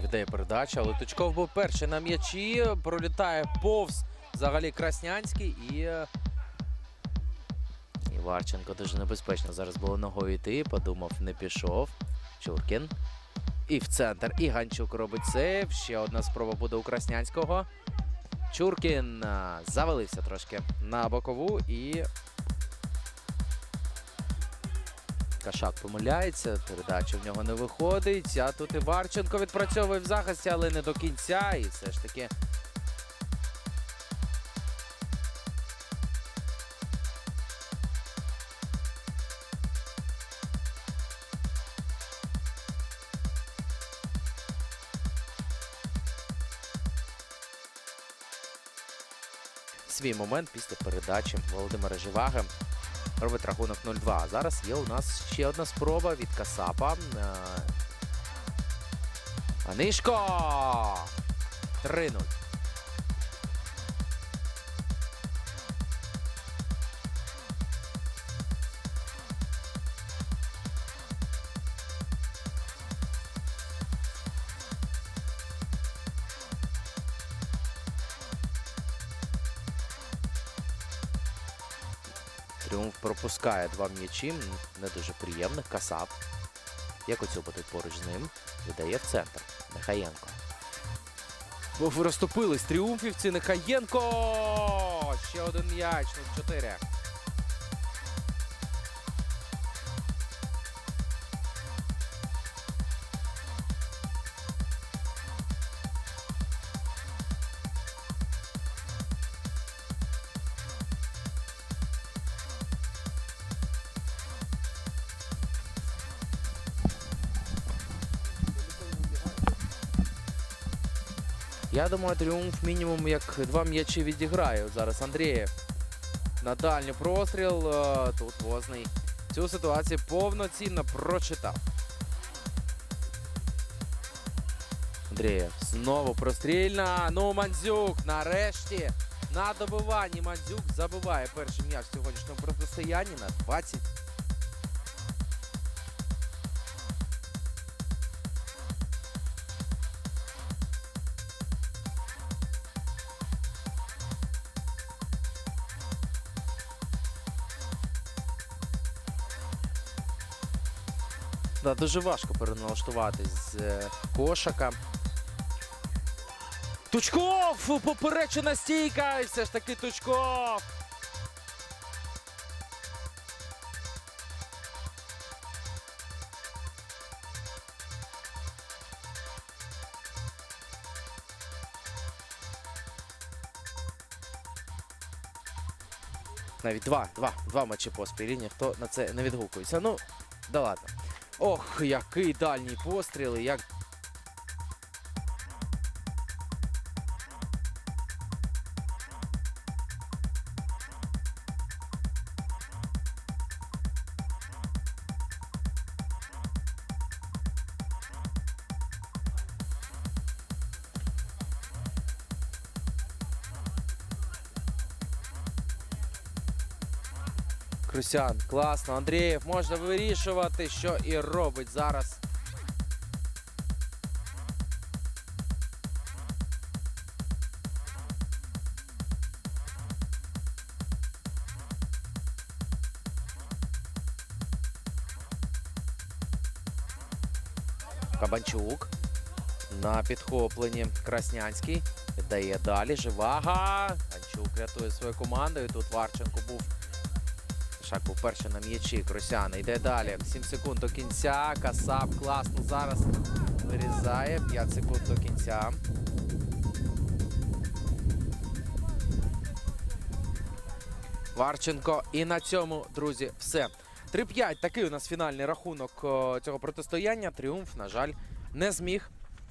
віддає передачу, але Тучков був перший на м'ячі. Пролітає повз взагалі Краснянський і. е, І Варченко дуже небезпечно зараз було ногою йти. Подумав, не пішов. Чуркін. І в центр. І Ганчук робить сейв. Ще одна спроба буде у Краснянського. Чуркін завалився трошки на бокову і. Кашак помиляється, передача в нього не виходить. А тут і Варченко відпрацьовує в захисті, але не до кінця. І все ж таки свій момент після передачі Володимира Живаги. Робить рахунок 0-2. А зараз є у нас ще одна спроба від Касапа. Нишко! Анишко! 3-0. Тріумф пропускає два м'ячі. Не дуже приємних. Касап. Як буде поруч з ним. Видає в центр. Нехаєнко. Розтопились тріумфівці. Нехаєнко! Ще один м'яч. 0-4. Я думаю, тріумф мінімум як два м'ячі відіграє. Зараз Андрієв на дальній простріл. Е, Тут Возний цю ситуацію повноцінно прочитав. Андрієв знову прострільна. Ну, Мандзюк нарешті на добиванні Мандзюк забиває перший м'яч в сьогоднішньому протистоянні на 20. Да, дуже важко переналаштуватись з е, кошика. Тучков! Поперечена стійка! І все ж таки Тучков! Навіть два, два, два матчі поспіль. Ніхто на це не відгукується. Ну, да ладно. Ох, який дальній постріл, як. Крусян, класно. Андрієв можна вирішувати, що і робить зараз. Кабанчук на підхопленні Краснянський. Віддає далі. Живага. Ганчук рятує свою команду. І тут Варченко був Шак був перший на м'ячі. Кросян йде далі. 7 секунд до кінця. Касап класно зараз вирізає. 5 секунд до кінця. Варченко. І на цьому, друзі, все. 3-5. Такий у нас фінальний рахунок цього протистояння. Тріумф, на жаль, не зміг